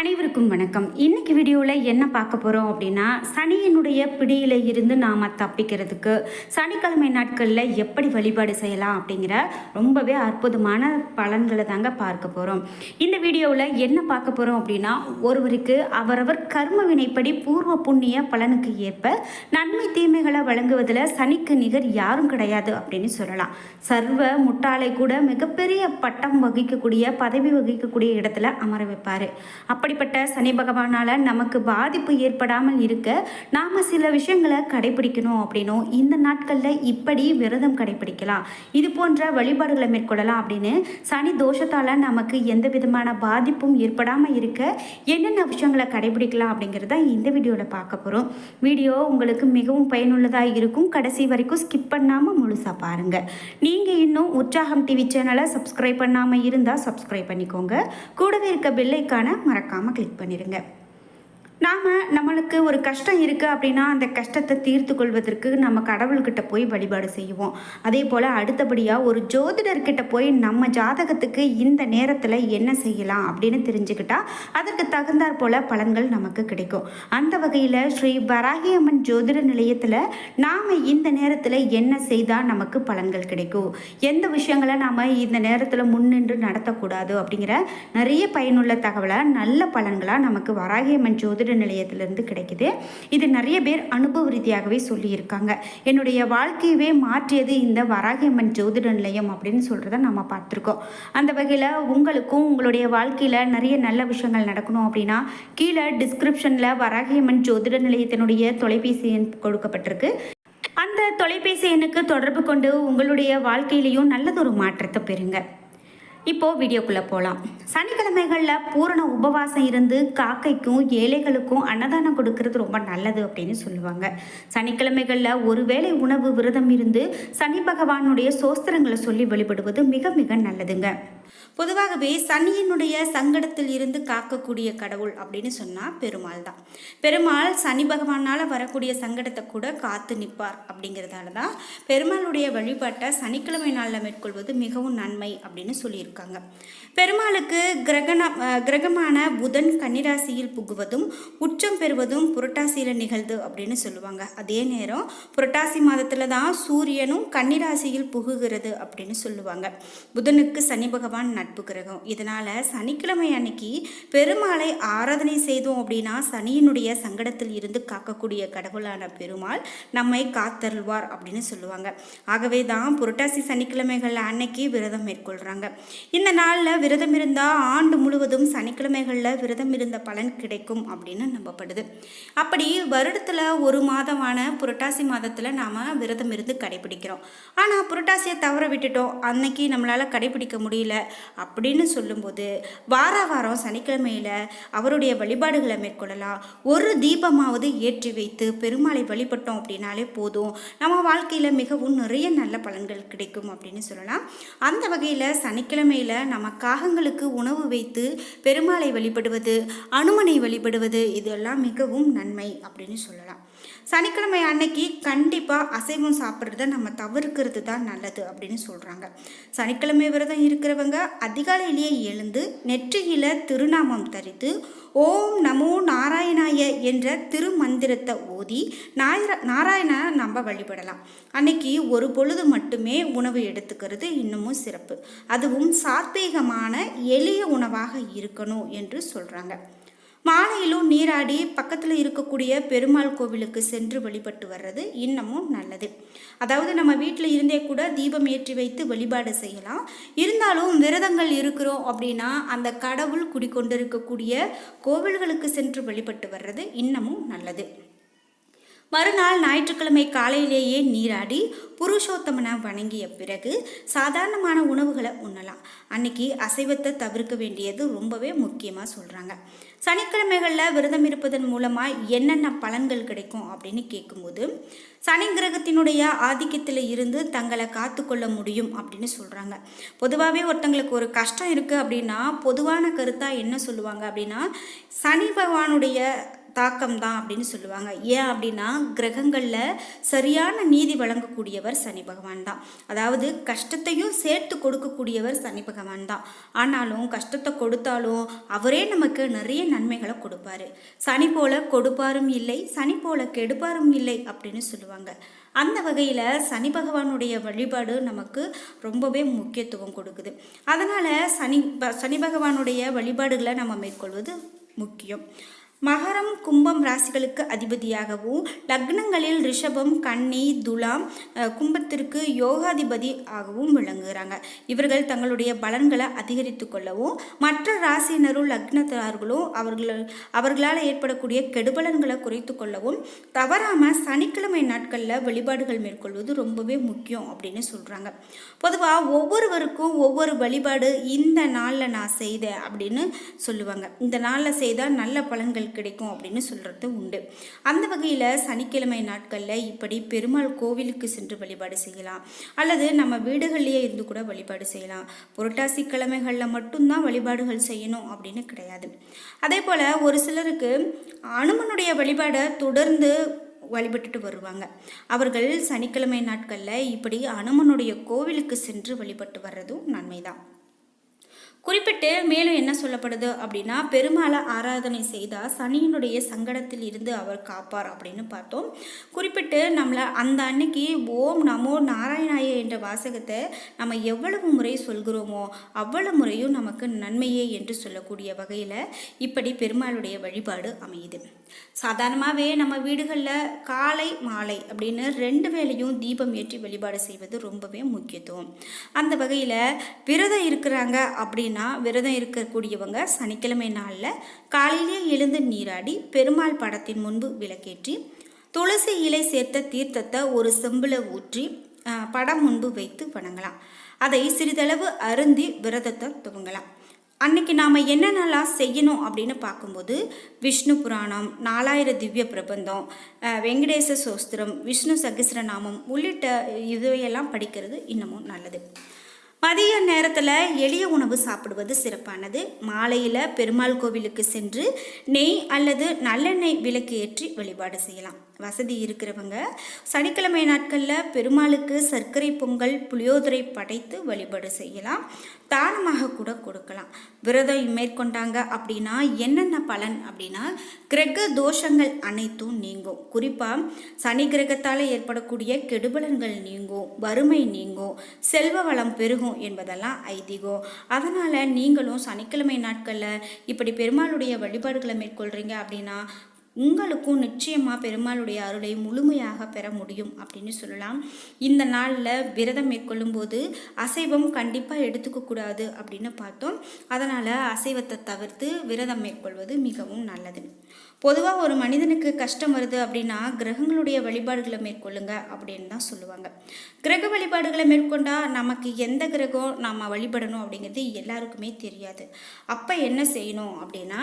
அனைவருக்கும் வணக்கம். இன்னைக்கு வீடியோவில் என்ன பார்க்க போகிறோம் அப்படின்னா சனியினுடைய பிடியில் இருந்து நாம் தப்பிக்கிறதுக்கு சனிக்கிழமை நாட்களில் எப்படி வழிபாடு செய்யலாம் அப்படிங்கிற ரொம்பவே அற்புதமான பலன்களை தாங்க பார்க்க போகிறோம் இந்த வீடியோவில் என்ன பார்க்க போகிறோம் அப்படின்னா ஒருவருக்கு அவரவர் கர்ம வினைப்படி பூர்வ புண்ணிய பலனுக்கு ஏற்ப நன்மை தீமைகளை வழங்குவதில் சனிக்கு நிகர் யாரும் கிடையாது அப்படின்னு சொல்லலாம். சர்வ முட்டாளை கூட மிகப்பெரிய பட்டம் வகிக்கக்கூடிய பதவி வகிக்கக்கூடிய இடத்துல அமர வைப்பார். அப்படிப்பட்ட சனி பகவானால் நமக்கு பாதிப்பு ஏற்படாமல் இருக்க நாம் சில விஷயங்களை கடைபிடிக்கணும் அப்படின்னும் இந்த நாட்களில் இப்படி விரதம் கடைபிடிக்கலாம். இது போன்ற வழிபாடுகளை மேற்கொள்ளலாம் அப்படின்னு சனி தோஷத்தால் நமக்கு எந்த விதமான பாதிப்பும் ஏற்படாமல் இருக்க என்னென்ன விஷயங்களை கடைபிடிக்கலாம் அப்படிங்கிறத இந்த வீடியோவில் பார்க்க போகிறோம் வீடியோ உங்களுக்கு மிகவும் பயனுள்ளதாக இருக்கும். கடைசி வரைக்கும் ஸ்கிப் பண்ணாமல் முழுசாக பாருங்கள் நீங்கள் இன்னும் உற்சாகம் டிவி சேனலை சப்ஸ்கிரைப் பண்ணாமல் இருந்தால் சப்ஸ்கிரைப் பண்ணிக்கோங்க. கூடவே இருக்க பெல்லைக்கான மறக்காமல் கிளிக் பண்ணிடுங்க நாம் நம்மளுக்கு ஒரு கஷ்டம் இருக்குது அப்படின்னா அந்த கஷ்டத்தை தீர்த்து கொள்வதற்கு நம்ம கடவுள்கிட்ட போய் வழிபாடு செய்வோம். அதே போல் அடுத்தபடியாக ஒரு ஜோதிடர்கிட்ட போய் நம்ம ஜாதகத்துக்கு இந்த நேரத்தில் என்ன செய்யலாம் அப்படின்னு தெரிஞ்சுக்கிட்டா அதற்கு தகுந்தாற் போல் பலன்கள் நமக்கு கிடைக்கும். அந்த வகையில் ஸ்ரீ வராகி அம்மன் ஜோதிட நிலையத்தில் நாம் இந்த நேரத்தில் என்ன செய்தால் நமக்கு பலன்கள் கிடைக்கும். எந்த விஷயங்களை நாம் இந்த நேரத்தில் முன்னின்று நடத்தக்கூடாது அப்படிங்கிற நிறைய பயனுள்ள தகவலை நல்ல பலன்களாக நமக்கு வராகியம்மன் ஜோதிட நிலையத்திலிருந்து கிடைக்குது. இது நிறைய பேர் அனுபவ ரீதியாகவே சொல்லியிருக்காங்க. என்னுடைய வாழ்க்கையவே மாற்றியது இந்த வராகியம்மன் ஜோதிட நிலையம் அப்படின்னு சொல்கிறத நம்ம பார்த்துருக்கோம். அந்த வகையில் உங்களுக்கும் உங்களுடைய வாழ்க்கையில் நிறைய நல்ல விஷயங்கள் நடக்கணும் அப்படின்னா கீழே டிஸ்கிரிப்ஷனில் வராகியம்மன் ஜோதிட நிலையத்தினுடைய தொலைபேசி எண் கொடுக்கப்பட்டிருக்கு. அந்த தொலைபேசி எண்ணுக்கு தொடர்பு கொண்டு உங்களுடைய வாழ்க்கையிலையும் நல்லதொரு மாற்றத்தை பெறுங்க. இப்போது வீடியோக்குள்ளே போகலாம் சனிக்கிழமைகளில் பூரண உபவாசம் இருந்து காக்கைக்கும் ஏழைகளுக்கும் அன்னதானம் கொடுக்கறது ரொம்ப நல்லது அப்படின்னு சொல்லுவாங்க. சனிக்கிழமைகளில் ஒருவேளை உணவு விரதம் இருந்து சனி பகவானுடைய சோஸ்திரங்களை சொல்லி வழிபடுவது மிக மிக நல்லதுங்க. பொதுவாகவே சனியினுடைய சங்கடத்தில் இருந்து காக்கக்கூடிய கடவுள் அப்படின்னு சொன்னால் பெருமாள் தான். பெருமாள் சனி பகவானால் வரக்கூடிய சங்கடத்தை கூட காத்து நிற்பார் அப்படிங்கிறதால தான் பெருமாளுடைய வழிபாட்டை சனிக்கிழமை நாளில் மேற்கொள்வது மிகவும் நன்மை அப்படின்னு சொல்லியிருக்காங்க. பெருமாளுக்கு கிரகண கிரகமான புதன் கன்னிராசியில் புகுவதும் உச்சம் பெறுவதும் புரட்டாசியில் நிகழ்து அப்படின்னு சொல்லுவாங்க. அதே நேரம் புரட்டாசி மாதத்தில் தான் சூரியனும் கன்னிராசியில் புகுகிறது அப்படின்னு சொல்லுவாங்க. புதனுக்கு சனி பகவான் நட்பு கிரகம். இதனால் சனிக்கிழமை அன்னைக்கு பெருமாளை ஆராதனை செய்தோம் அப்படின்னா சனியினுடைய சங்கடத்தில் இருந்து காக்கக்கூடிய கடவுளான பெருமாள் நம்மை காத்தருள்வார் அப்படின்னு சொல்லுவாங்க. ஆகவே தான் புரட்டாசி சனிக்கிழமைகள் அன்னைக்கு விரதம் மேற்கொள்கிறாங்க இந்த நாளில் விரதம் இருந்தால் ஆண்டு முழுவதும் சனிக்கிழமைகளில் விரதம் இருந்த பலன் கிடைக்கும் அப்படின்னு நம்பப்படுது. அப்படி வருடத்தில் ஒரு மாதமான புரட்டாசி மாதத்தில் நாம் விரதம் இருந்து கடைபிடிக்கிறோம். ஆனால் புரட்டாசியை தவற விட்டுட்டோம். அன்னைக்கு நம்மளால் கடைபிடிக்க முடியல. அப்படின்னு சொல்லும்போது வார வாரம் சனிக்கிழமையில் அவருடைய வழிபாடுகளை மேற்கொள்ளலாம். ஒரு தீபமாவது ஏற்றி வைத்து பெருமாளை வழிபட்டோம் அப்படின்னாலே போதும். நம்ம வாழ்க்கையில் மிகவும் நிறைய நல்ல பலன்கள் கிடைக்கும் அப்படின்னு சொல்லலாம். அந்த வகையில் சனிக்கிழமையில் நம்ம காகங்களுக்கு உணவு வைத்து பெருமாளை வழிபடுவது அனுமனை வழிபடுவது இதெல்லாம் மிகவும் நன்மை அப்படின்னு சொல்லலாம். சனிக்கிழமை அன்னைக்கு கண்டிப்பாக அசைவம் சாப்பிட்றத நம்ம தவிர்க்கிறது தான் நல்லது அப்படின்னு சொல்கிறாங்க சனிக்கிழமை விரதம் இருக்கிறவங்க அதிகாலையிலேயே எழுந்து நெற்றியில் திருநாமம் தரித்து ஓம் நமோ நாராயணாய என்ற திருமந்திரத்தை ஓதி நாயர நாராயணனை நம்ம வழிபடலாம். அன்னைக்கு ஒரு பொழுது மட்டுமே உணவு எடுத்துக்கிறது இன்னமும் சிறப்பு. அதுவும் சாத்வீகமான எளிய உணவாக இருக்கணும் என்று சொல்கிறாங்க மாலையிலும் நீராடி பக்கத்தில் இருக்கக்கூடிய பெருமாள் கோவிலுக்கு சென்று வழிபட்டு வர்றது இன்னமும் நல்லது. அதாவது நம்ம வீட்டில் இருந்தே கூட தீபம் ஏற்றி வைத்து வழிபாடு செய்யலாம். இருந்தாலும் விரதங்கள் இருக்கிறோம் அப்படின்னா அந்த கடவுள் குடிக்கொண்டிருக்கக்கூடிய கோவில்களுக்கு சென்று வழிபட்டு வர்றது இன்னமும் நல்லது. மறுநாள் ஞாயிற்றுக்கிழமை காலையிலேயே நீராடி புருஷோத்தமனை வணங்கிய பிறகு சாதாரணமான உணவுகளை உண்ணலாம். அன்னைக்கு அசைவத்தை தவிர்க்க வேண்டியது ரொம்பவே முக்கியமாக சொல்கிறாங்க சனிக்கிழமைகளில் விரதம் இருப்பதன் மூலமாக என்னென்ன பலன்கள் கிடைக்கும் அப்படின்னு கேட்கும்போது சனி கிரகத்தினுடைய ஆதிக்கத்தில் இருந்து தங்களை காத்துக்கொள்ள முடியும் அப்படின்னு சொல்கிறாங்க பொதுவாகவே ஒருத்தங்களுக்கு ஒரு கஷ்டம் இருக்குது அப்படின்னா பொதுவான கருத்தாக என்ன சொல்லுவாங்க அப்படின்னா சனி பகவானுடைய தாக்கம் தான் அப்படின்னு சொல்லுவாங்க. ஏன் அப்படின்னா கிரகங்களில் சரியான நீதி வழங்கக்கூடியவர் சனி பகவான் தான். அதாவது கஷ்டத்தையும் சேர்த்து கொடுக்கக்கூடியவர் சனி பகவான் தான். ஆனாலும் கஷ்டத்தை கொடுத்தாலும் அவரே நமக்கு நிறைய நன்மைகளை கொடுப்பாரு. சனி போல கொடுப்பாரும் இல்லை சனி போல கெடுப்பாரும் இல்லை அப்படின்னு சொல்லுவாங்க. அந்த வகையில் சனி பகவானுடைய வழிபாடு நமக்கு ரொம்பவே முக்கியத்துவம் கொடுக்குது. அதனால் சனி ப- சனி பகவானுடைய வழிபாடுகளை நம்ம மேற்கொள்வது முக்கியம். மகரம் கும்பம் ராசிகளுக்கு அதிபதியாகவும் லக்னங்களில் ரிஷபம் கன்னி துலாம் கும்பத்திற்கு யோகாதிபதி ஆகவும் விளங்குகிறாங்க. இவர்கள் தங்களுடைய பலன்களை அதிகரித்து கொள்ளவும் மற்ற ராசியினரும் லக்னத்தார்களும் அவர்கள் அவர்களால் ஏற்படக்கூடிய கெடுபலன்களை குறைத்து கொள்ளவும் தவறாமல் சனிக்கிழமை நாட்களில் வழிபாடுகள் மேற்கொள்வது ரொம்பவே முக்கியம் அப்படின்னு சொல்கிறாங்க பொதுவாக ஒவ்வொருவருக்கும் ஒவ்வொரு வழிபாடு இந்த நாளில் நான் செய்தேன் அப்படின்னு சொல்லுவாங்க. இந்த நாளில் செய்தால் நல்ல பலன்கள் கிடைக்கும் அப்படின்னு சொல்கிறது உண்டு. அந்த வகையில் சனிக்கிழமை நாட்களில் இப்படி பெருமாள் கோவிலுக்கு சென்று வழிபாடு செய்யலாம். அல்லது நம்ம வீடுகள்லேயே இருந்து கூட வழிபாடு செய்யலாம். புரட்டாசி கிழமைகளில் மட்டும்தான் வழிபாடுகள் செய்யணும் அப்படின்னு கிடையாது. அதே போல் ஒரு சிலருக்கு அனுமனுடைய வழிபாடை தொடர்ந்து வழிபட்டுட்டு வருவாங்க. அவர்கள் சனிக்கிழமை நாட்களில் இப்படி அனுமனுடைய கோவிலுக்கு சென்று வழிபட்டு வர்றதும் நன்மைதான். குறிப்பிட்டு மேலும் என்ன சொல்லப்படுது அப்படின்னா பெருமாளை ஆராதனை செய்தால் சனியினுடைய சங்கடத்தில் இருந்து அவர் காப்பார் அப்படின்னு பார்த்தோம். குறிப்பிட்டு நம்மளை அந்த அன்னைக்கு ஓம் நமோ நாராயணாய என்ற வாசகத்தை நம்ம எவ்வளவு முறை சொல்கிறோமோ அவ்வளவு முறையும் நமக்கு நன்மையே என்று சொல்லக்கூடிய வகையில் இப்படி பெருமாளுடைய வழிபாடு அமையுது. சாதாரணமாகவே நம்ம வீடுகளில் காலை மாலை அப்படின்னு ரெண்டு வேளையும் தீபம் ஏற்றி வழிபாடு செய்வது ரொம்பவே முக்கியத்துவம். அந்த வகையில் விரதம் இருக்கிறாங்க அப்படின்னா விரதம் இருக்கக்கூடியவங்க சனிக்கிழமை நாளில் காலையிலே எழுந்து நீராடி பெருமாள் படத்தின் முன்பு விளக்கேற்றி துளசி இலை சேர்த்த தீர்த்தத்தை ஒரு செம்பில் ஊற்றி படம் முன்பு வைத்து வணங்கலாம். அதை சிறிதளவு அருந்தி விரதத்தை துவங்கலாம். அன்னைக்கு நாம் என்னென்னலாம் செய்யணும் அப்படின்னு பார்க்கும்போது விஷ்ணு புராணம் நாலாயிர திவ்ய பிரபந்தம் வெங்கடேச சோஸ்திரம் விஷ்ணு சகசிரநாமம் உள்ளிட்ட இதையெல்லாம் படிக்கிறது இன்னமும் நல்லது. மதிய நேரத்தில் எளிய உணவு சாப்பிடுவது சிறப்பானது. மாலையில் பெருமாள் கோவிலுக்கு சென்று நெய் அல்லது நல்லெண்ணெய் விளக்கு ஏற்றி வழிபாடு செய்யலாம். வசதி இருக்கிறவங்க. சனிக்கிழமை நாட்களில் பெருமாளுக்கு சர்க்கரை பொங்கல் புளியோதரை படைத்து வழிபாடு செய்யலாம். தானமாக கூட கொடுக்கலாம். விரதம் மேற்கொண்டாங்க அப்படின்னா என்னென்ன பலன் அப்படின்னா கிரக தோஷங்கள் அனைத்தும் நீங்கும். குறிப்பாக சனி கிரகத்தால் ஏற்படக்கூடிய கெடுபலன்கள் நீங்கும் வறுமை நீங்கும் செல்வ வளம் பெருகும் என்பதெல்லாம் ஐதீகம். அதனால் நீங்களும் சனிக்கிழமை நாட்களில் இப்படி பெருமாளுடைய வழிபாடுகளை மேற்கொள்கிறீங்க அப்படின்னா உங்களுக்கும் நிச்சயமாக பெருமாளுடைய அருளை முழுமையாக பெற முடியும் அப்படின்னு சொல்லலாம். இந்த நாளில் விரதம் மேற்கொள்ளும்போது அசைவம் கண்டிப்பாக எடுத்துக்கக்கூடாது அப்படின்னு பார்த்தோம். அதனால் அசைவத்தை தவிர்த்து விரதம் மேற்கொள்வது மிகவும் நல்லது. பொதுவாக ஒரு மனிதனுக்கு கஷ்டம் வருது அப்படின்னா கிரகங்களுடைய வழிபாடுகளை மேற்கொள்ளுங்க அப்படின்னு தான் சொல்லுவாங்க. கிரக வழிபாடுகளை மேற்கொண்டால் நமக்கு எந்த கிரகம் நாம் வழிபடணும் அப்படிங்கிறது எல்லாருக்குமே தெரியாது. அப்போ என்ன செய்யணும் அப்படின்னா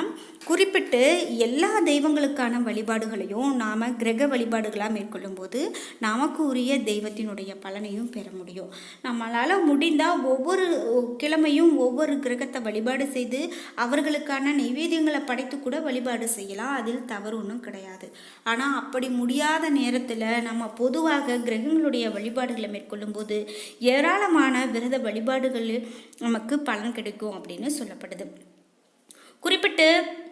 குறிப்பிட்டு எல்லா தெய்வங்களுக்கான வழிபாடுகளையும் நாம் கிரக வழிபாடுகளாக மேற்கொள்ளும்போது நமக்கு உரிய தெய்வத்தினுடைய பலனையும் பெற முடியும். நம்மளால் முடிந்தால் ஒவ்வொரு கிழமையும் ஒவ்வொரு கிரகத்தை வழிபாடு செய்து அவர்களுக்கான நைவேத்தியங்களை படைத்து கூட வழிபாடு செய்யலாம். அதில் தவறு ஒன்றும் கிடையாது. ஆனால் அப்படி முடியாத நேரத்தில் நம்ம பொதுவாக கிரகங்களுடைய வழிபாடுகளை மேற்கொள்ளும்போது ஏராளமான விரத வழிபாடுகள் நமக்கு பலன் கிடைக்கும் அப்படின்னு சொல்லப்படுது. குறிப்பிட்டு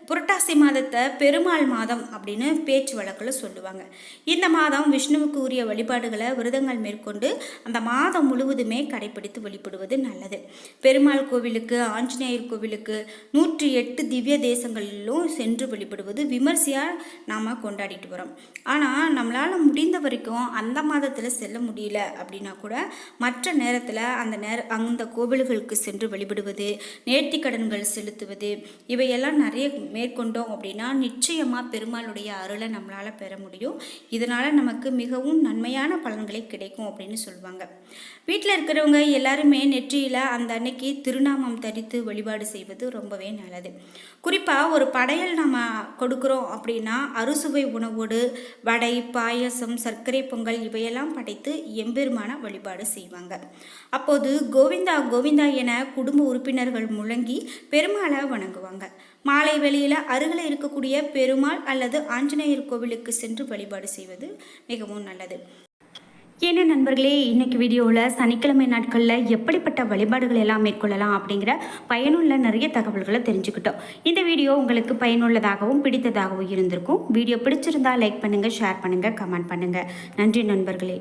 புரட்டாசி மாதத்தை பெருமாள் மாதம் அப்படின்னு பேச்சு வழக்கில் சொல்லுவாங்க. இந்த மாதம் விஷ்ணுவுக்கு உரிய வழிபாடுகளை விரதங்கள் மேற்கொண்டு அந்த மாதம் முழுவதுமே கடைபிடித்து வழிபடுவது நல்லது. பெருமாள் கோவிலுக்கு ஆஞ்சநேயர் கோவிலுக்கு நூற்றி எட்டு திவ்ய தேசங்களிலும் சென்று வழிபடுவது விமர்சையாக நாம் கொண்டாடிட்டு வரோம் ஆனால் நம்மளால் முடிந்த வரைக்கும் அந்த மாதத்தில் செல்ல முடியல அப்படின்னா கூட மற்ற நேரத்தில் அந்த நேர அந்த கோவில்களுக்கு சென்று வழிபடுவது நேர்த்திக்கடன்கள் செலுத்துவது இவையெல்லாம் நிறைய மேற்கொண்டோம் அப்படின்னா நிச்சயமாக பெருமாளுடைய அருளை நம்மளால் பெற முடியும். இதனால் நமக்கு மிகவும் நன்மையான பலன்களை கிடைக்கும் அப்படின்னு சொல்லுவாங்க வீட்டில் இருக்கிறவங்க எல்லாருமே நெற்றியில் அந்த அன்னைக்கு திருநாமம் தரித்து வழிபாடு செய்வது ரொம்பவே நல்லது. குறிப்பாக ஒரு படையல் நம்ம கொடுக்குறோம் அப்படின்னா அறுசுவை உணவோடு வடை பாயசம் சர்க்கரை பொங்கல் இவையெல்லாம் படைத்து எம்பெருமான வழிபாடு செய்வாங்க. அப்போது கோவிந்தா கோவிந்தா என குடும்ப உறுப்பினர்கள் முழங்கி பெருமாளை வணங்குவாங்க. மாலை வெளியில் அருகில் இருக்கக்கூடிய பெருமாள் அல்லது ஆஞ்சநேயர் கோவிலுக்கு சென்று வழிபாடு செய்வது மிகவும் நல்லது. என்ன நண்பர்களே இன்னைக்கு வீடியோவில் சனிக்கிழமை நாட்களில் எப்படிப்பட்ட வழிபாடுகள் எல்லாம் மேற்கொள்ளலாம் அப்படிங்கிற பயனுள்ள நிறைய தகவல்களை தெரிஞ்சுக்கிட்டோம். இந்த வீடியோ உங்களுக்கு பயனுள்ளதாகவும் பிடித்ததாகவும் இருந்திருக்கும். வீடியோ பிடிச்சிருந்தா லைக் பண்ணுங்கள் ஷேர் பண்ணுங்கள் கமெண்ட் பண்ணுங்கள் நன்றி நண்பர்களே.